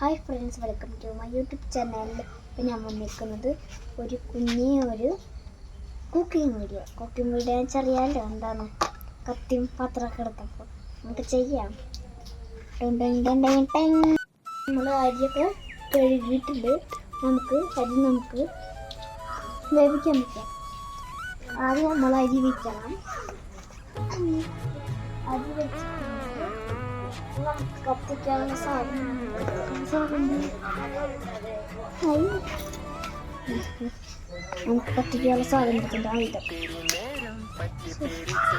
Hi friends welcome to my YouTube ചാനലിൽ ഞാൻ വന്നിരിക്കുന്നത് ഒരു കുഞ്ഞി ഒരു കുക്കിംഗ് വീഡിയോ കുക്കിംഗ് വീഡിയോ എന്ന് വെച്ചറിയാമല്ലോ എന്താണ്? കത്തിയും പാത്രമൊക്കെ എടുത്തപ്പോൾ നമുക്ക് ചെയ്യാം. നമ്മൾ അരിയൊക്കെ കഴുകിയിട്ടുണ്ട് നമുക്ക് അരി നമുക്ക് വേവിക്കാൻ പറ്റാം ആദ്യം നമ്മൾ അരി വയ്ക്കണം അരി വെച്ചിട്ടുണ്ട് കത്തിക്കാനുള്ള സാധനം. നമുക്ക് കത്തിക്കാനുള്ള സാധനം എടുത്തിട്ടുണ്ട് ആയുധം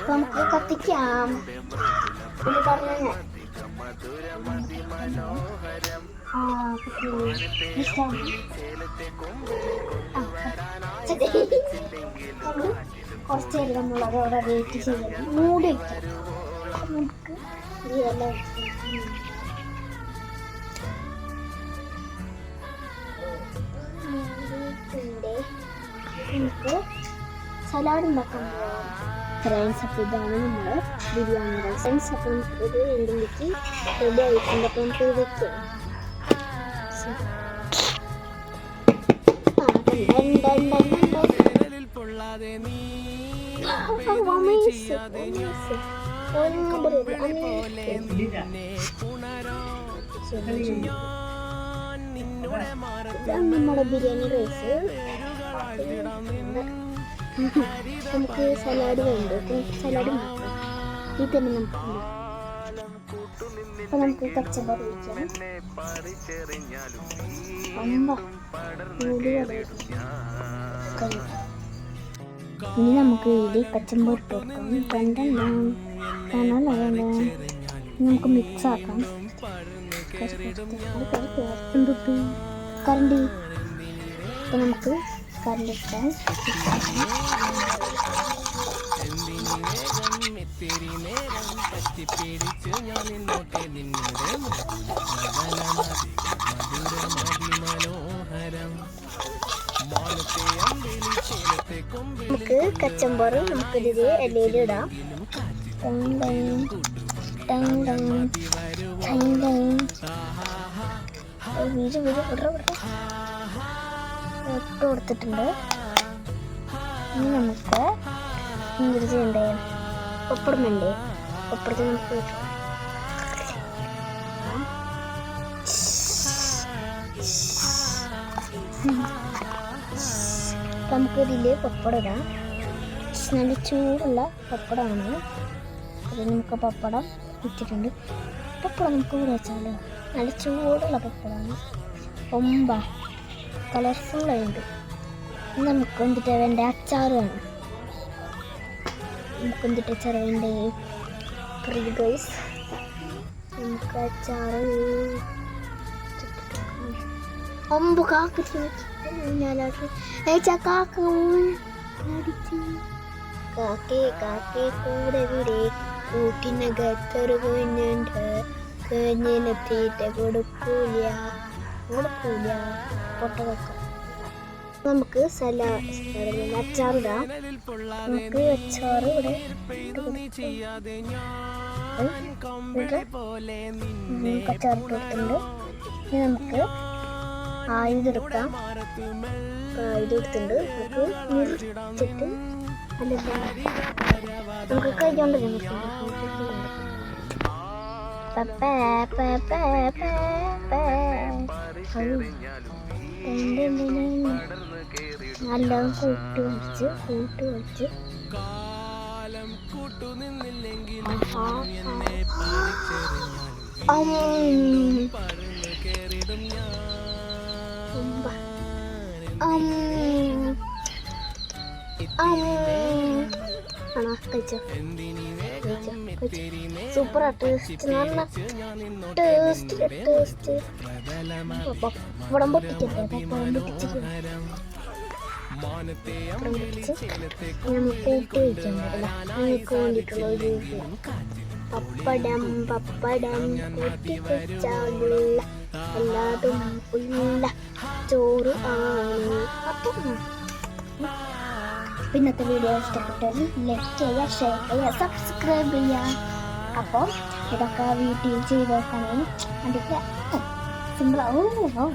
നമുക്ക് കത്തിക്കാം പിന്നെ പറഞ്ഞു ഞാൻ കുറച്ച് നേരം നമ്മൾ വെയിറ്റ് ചെയ്യണം മൂടി വയ്ക്കാം നമുക്ക് ഈ ഇല വെച്ചിട്ട് മൂടിയിട്ടുണ്ട്. നമുക്ക് സലാഡ് ഉണ്ടാക്കാൻ പോവാം ഫ്രണ്ട്സ് അപ്പോൾ ഇതാണ് നമ്മൾ ബിരിയാണി റൈസ് ഫ്രണ്ട്സ് അപ്പോൾ നമുക്കിത് രണ്ടും വെച്ച് റെഡി നമ്മുടെ ബിരിയാണി റൈസ്. നമുക്ക് സലാഡ് വേണ്ട? സലാഡ് ഈ തന്നെ നമുക്ക് അപ്പൊ നമുക്ക് കച്ചമ്പർ ഒഴിക്കാം അമ്പ. നൂൽ കഴിഞ്ഞു ഇനി നമുക്ക് ഇതിൽ കച്ചമ്പർ വെക്കാം രണ്ടെണ്ണം കാണാനോ വേണ്ട നമുക്ക് മിക്സ് ആക്കാം. കറണ്ട് ഇപ്പൊ നമുക്ക് കറണ്ട് ഇട്ടാൽ നമുക്ക് കച്ചമ്പറ് നമുക്കിത് എല്ലയിൽ ഇടാം ടങ് ടങ്. ടങ് ടങ്. ടങ് ടങ്. ഓ, വീര് വീട് വിടറ വിട ഇട്ട് കൊടുത്തിട്ടുണ്ട് ഇനി നമുക്ക് എന്തൊരു ഉണ്ട് പപ്പടം വേണ്ടേ പപ്പടത്തിൽ നമുക്ക് ഇട്ട് കൊടുക്കാം. അപ്പൊ നമുക്ക് ഇതിൽ പപ്പടം ഇടാം. നല്ല ചൂടുള്ള പപ്പടമാണ്. അത് നമുക്ക് പപ്പടം ഇട്ടിട്ടുണ്ട്. പപ്പടം നമുക്ക് ഇവിടെ വെച്ചാലോ നല്ല ചൂടുള്ള പപ്പടമാണ്. ഒമ്പ. ഇനി നമുക്ക് എന്തിട്ട് വേണ്ട? അച്ചാർ വേണം. നമുക്ക് എന്തിട്ട് അച്ചാർ വേണ്ടേ? ഗൈസ് നമുക്ക് അച്ചാർ ഒമ്പ കാക്കിട്ട് കാക്ക കാക്കേ കൂടെ കൂട്ടിനകത്തൊരു കുഞ്ഞുണ്ട് കുഞ്ഞിന് തീറ്റ കൊടുക്കൂല കൊടുക്കൂല പൊട്ടതൊക്കെ നമുക്ക് സല അച്ചാറിടാം നമുക്ക് അച്ചാറ് ഇവിടെ. ഇവിടെ നമുക്ക് ആയുധം എടുക്കാം ആയുധം എടുത്തിട്ടുണ്ട് നമുക്ക് മുറിച്ചിട്ട് അല്ലല്ല നമുക്ക് കൈകൊണ്ട് നല്ല കൂട്ടി വെച്ച് കൂട്ടി വെച്ച് ആണോ സൂപ്പർ ടേസ്റ്റ് നല്ല ടേസ്റ്റ് ടേസ്റ്റ്. പപ്പടം പൊട്ടിക്കട്ടെ പപ്പടം പൊട്ടിച്ചിട്ട് നമുക്ക് വേണ്ടിയിട്ടുള്ള ഒരു പപ്പടം പപ്പടം പൊട്ടിച്ചാലുള്ള എല്ലാതും ഉള്ള ചോറ് ആണ്. അപ്പം ഇന്നത്തെ വീഡിയോ ഇഷ്ടപ്പെട്ടത് ലൈക്ക് ചെയ്യുക ഷെയർ ചെയ്യുക സബ്സ്ക്രൈബ് ചെയ്യുക. അപ്പോൾ ഇതൊക്കെ വീട്ടിൽ ചെയ്ത് അതിന്റെ സിമ്പിൾ ഓ